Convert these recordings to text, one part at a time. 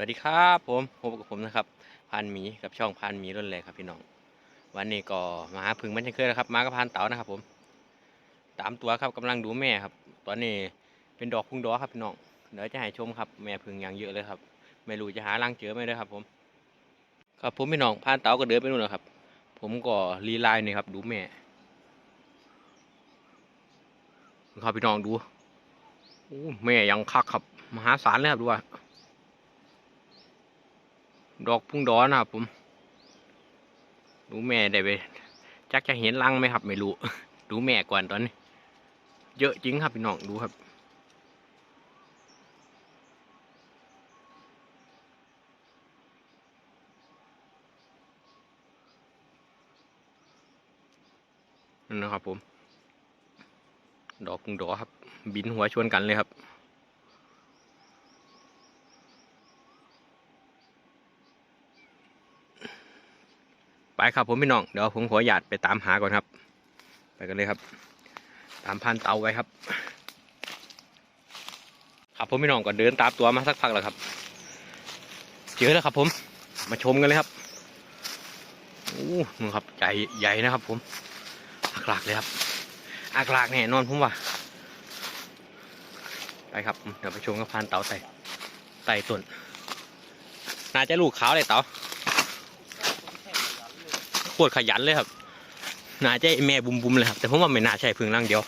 วัสดีครับผมพบกับผมนะครับพันหมีกับช่องพันหมีรุ่นแรกครับพี่น้อง วันนี้ก็มาหาพึ่งมันเช่นเคยนะครับ มากับพันเต๋านะครับ ผมตามตัวครับกำลังดูแม่ครับ ตอนนี้เป็นดอกพึ่งดอกครับพี่น้องเดี๋ยวจะให้ชมครับ แม่พึ่งอย่างเยอะเลยครับ ไม่รู้จะหารังเจอไหมเลยครับ ผม ครับผมพี่น้องพันเต๋าก็เดินไปนู่นแล้วครับ ผมก็รีไลน์นี่ครับ ดูแม่ครับพี่น้องดูโอ้แม่ยังคักครับ มหาศาลเลยครับดูว่า ดอกพุ่งดอนนะครับผมดูแม่ได้ไปจักจะเห็นรังไหมครับ ไม่รู้ ดูแม่ก่อนตอนนี้ เยอะจริงครับพี่น้องดูครับ นั่นนะครับผม ดอกพุ่งดอครับ บินหัวชวนกันเลยครับ ครับผมพี่น้องเดี๋ยวผมขอหยาดไปตามหาก่อนครับ ไปกันเลยครับ ตามพันเตาไว้ครับ ครับผมพี่น้องก็เดินตามตัวมาสักพักแล้วครับเจอแล้วครับ ผมมาชมกันเลยครับโอ้นู่นครับใหญ่ใหญ่นะครับ ผมอักลากเลยครับอักลากแน่นอนผมว่าไปครับเดี๋ยวไปชมกับพันเตาไต่ไต่ต้นน่าจะลูกขาวเลยเตา โคตรขยันเลยครับน่าจะไอ้แม่บุมบุมเลยครับแต่ผมว่าไม่น่าใช่พึ่งร่างเดียว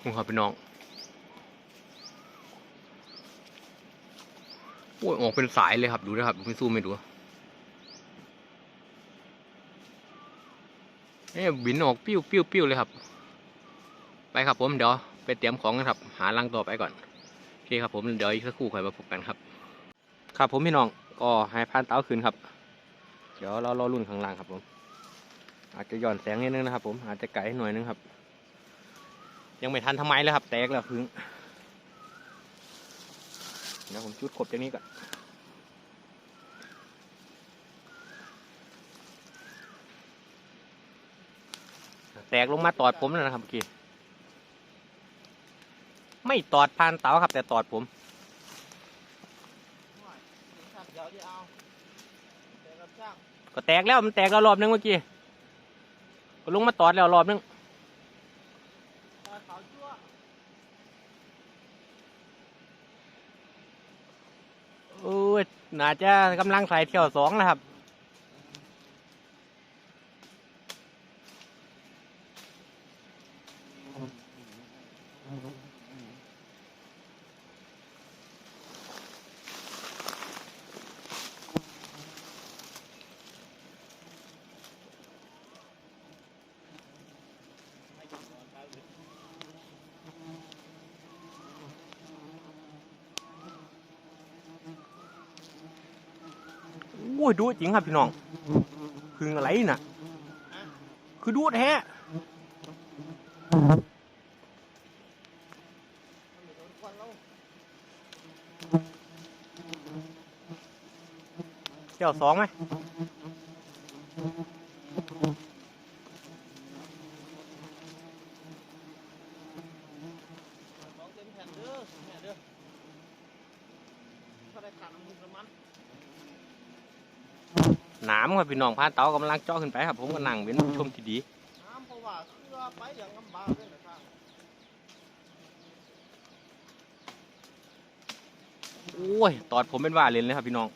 คุณครับพี่น้องโอ้ยออกเป็นสายเลยครับดูนะครับไม่สู้ไม่ดูเนี่ยบินออกปิ้วปิ้วปิ้วเลยครับ ไปครับผมเดี๋ยวไปเตรียมของกันครับ หารังต่อไปก่อนโอเคครับผมเดี๋ยวอีกสักครู่ค่อยมาพบกันครับ ครับผมพี่น้องก็ให้พานเต้าคืนครับ เดี๋ยวเรารอรุ่นข้างล่างครับผม อาจจะย่อนแสงนิดนึงนะครับ ผมอาจจะไกลหน่อยนึงครับ ยังไม่ทันทำไมเลยครับ แตกแล้วพึ่งเดี๋ยวผมจุดขบจากนี้ก่อนแตกลงมาตอดผมแล้วนะครับเมื่อกี้ไม่ตอดพานเต๋าครับ แต่ตอดผม เดี๋ยวจะเอาเดี๋ยวรับจ้างก็แตกแล้วมันแตกแล้วรอบนึงเมื่อกี้ก็ลงมาตอดแล้วรอบนึงตอนเขาชั่วโอ้ยน่าจะกำลังใส่เที่ยวสองนะครับ โอ้ยดูจริงครับพี่น้องพึ่งอะไรน่ะ คือดูแท้มันไม่โดนควันแล้วเที่ยวสองไหมเต็มแผ่นเด้อเนี่ยเด้อถ้าได้ขาดน้ำมัน น้ำครับพี่น้องพานเต๋ากำลังเจาะขึ้นไปครับ ผมก็นั่งเป็นชมทีดีน้ำเพราะว่าเครือไปอย่างลำบากเลยนะทางโอ้ยตอดผมเป็นว่าเล่นเลยครับพี่น้อง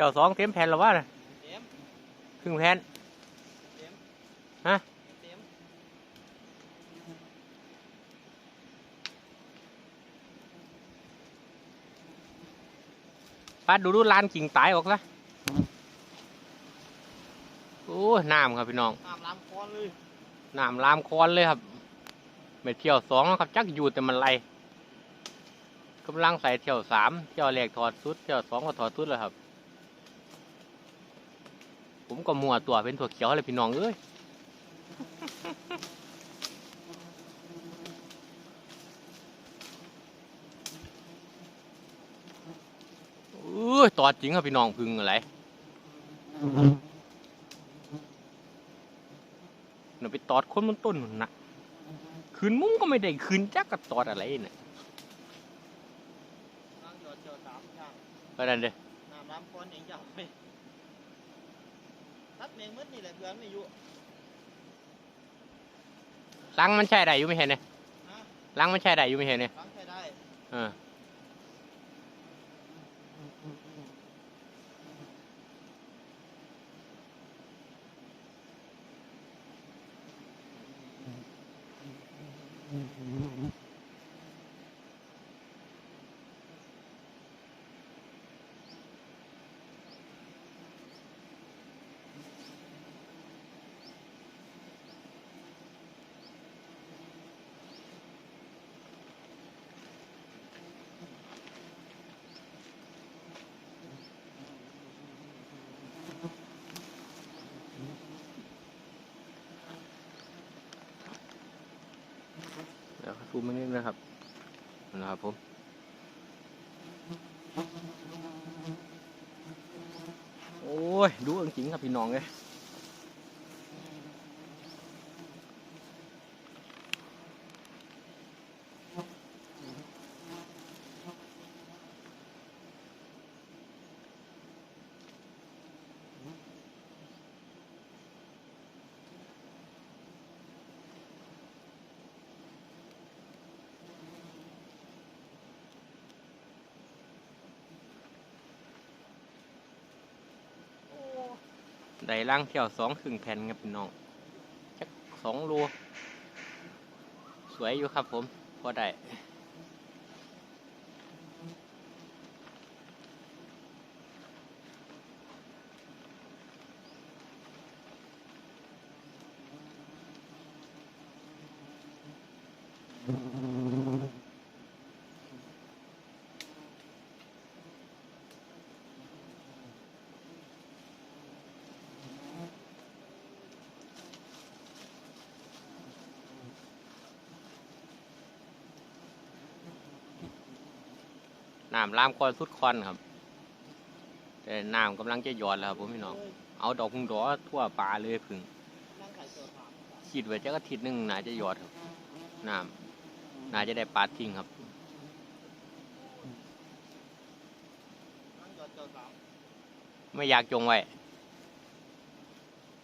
ที่ยวสองเต็มแผ่นแล้ววะน่ะเต็มครึ่งแผ่นเต็มฮะเต็มปัดดูดูลานกิ่งตายออกซะโอ้ยน้ำครับพี่น้องน้ำล้างคอนเลยน้ำลามคอนเลยครับไม่เที่ยวสองแล้วครับจักอยู่แต่มันไรกำลังใส่เที่ยวสามเที่ยวแรกถอดสุดเที่ยวสองก็ถอดสุดแล้วครับ ผมก็มัวตัวเป็นถั่วเขียวเลยพี่น้องเอ้ยอุ้ยตอดจริงครับพี่น้องพึ่งอะไรเดี๋ยวไปตอดคนบนต้นนั่นนะคืนมุ้งก็ไม่ได้คืนจักกับตอดอะไรเนี่ยล้างหยอดเจียวสามช่างเพราะนั้นเด้อน้ำล้างคอนเองยาวไป ตัดเมงมืดนี่แหละเพื่อนไม่อยู่ล้างมันใช่ได้อยู่ไม่เห็นเนี่ยฮะล้างมันใช่ได้อยู่ไม่เห็นเนี่ยล้างใช้ได้ เออ ซูมมานิดนะครับนะครับผมโอ้ย ดูจริงๆครับพี่น้องเลย ได้ล่างเที่ยวสองถึงแผ่นครับพี่น้องจักสองรูสวยอยู่ครับผม พอได้ น้ำลามคอนสุดคอนครับ แต่น้ำกำลังจะหยอดแล้วครับผมพี่น้อง เอาดอกพุงดอทั่วปลาเลยพึ่งล้างไข่เจียวสามคิดไว้จะอาทิตย์หนึงน่าจะหยอดครับ น้ำน่าจะได้ปลาทิ้งครับไม่อยากจงไว้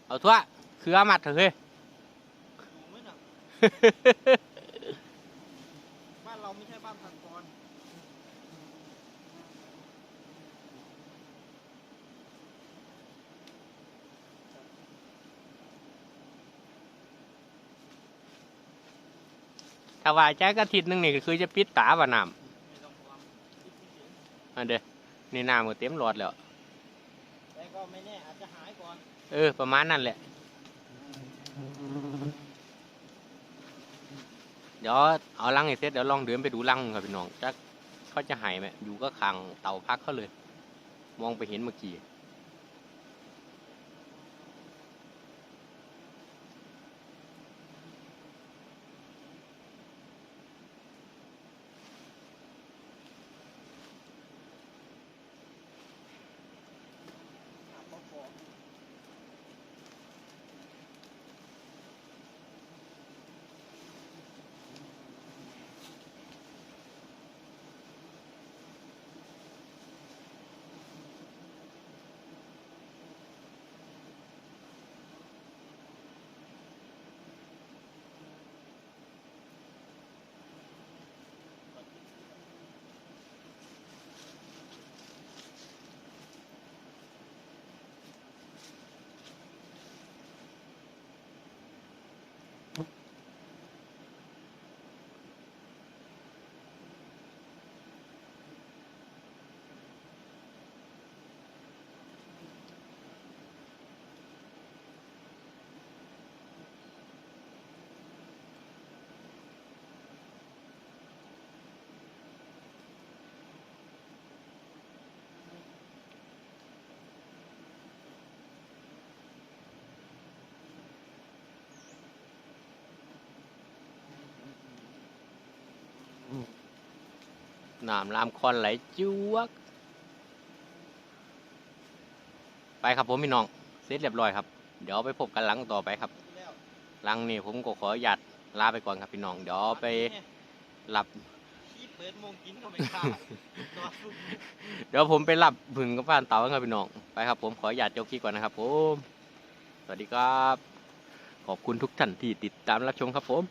เอาทั่วคืออามัดเถอะเฮ้ยบ้านเราไม่ใช่บ้านพันกร ถ้าว่าใจกอาทิตย์หนึงนี่ก็คือจะปิดตาว่าน้ไม่ต้องห่วงคิดไม่ถึงำอันเด้อนี่น้ำก็เต็มหลอดแล้วแต่ก็ไม่แน่อาจจะหายก่อน เออ ประมาณนั่นแหละ เดี๋ยวเอาลังให้เสร็จเดี๋ยวลองเดินไปดูลังครับพี่น้องจักเขาจะหายไหมอยู่ก็ขังเต่าพักเขาเลย มองไปเห็นเมื่อกี้ น้ำลามคอนไหลจ้วกไปครับผมพี่น้องเสร็จเรียบร้อยครับ เดี๋ยวไปพบกันหลังต่อไปครับหลังนี้ผมก็ขออนุญาตลาไปก่อนครับพี่น้อง เดี๋ยวไปหลับเดี๋ยวผมไปหลับผึ่งกับบ้านเต๋ากันครับพี่น้อง ไปครับผมขออนุญาตเจ้าขี้ก่อนนะครับผม สวัสดีครับ ขอบคุณทุกท่านที่ติดตามรับชมครับผม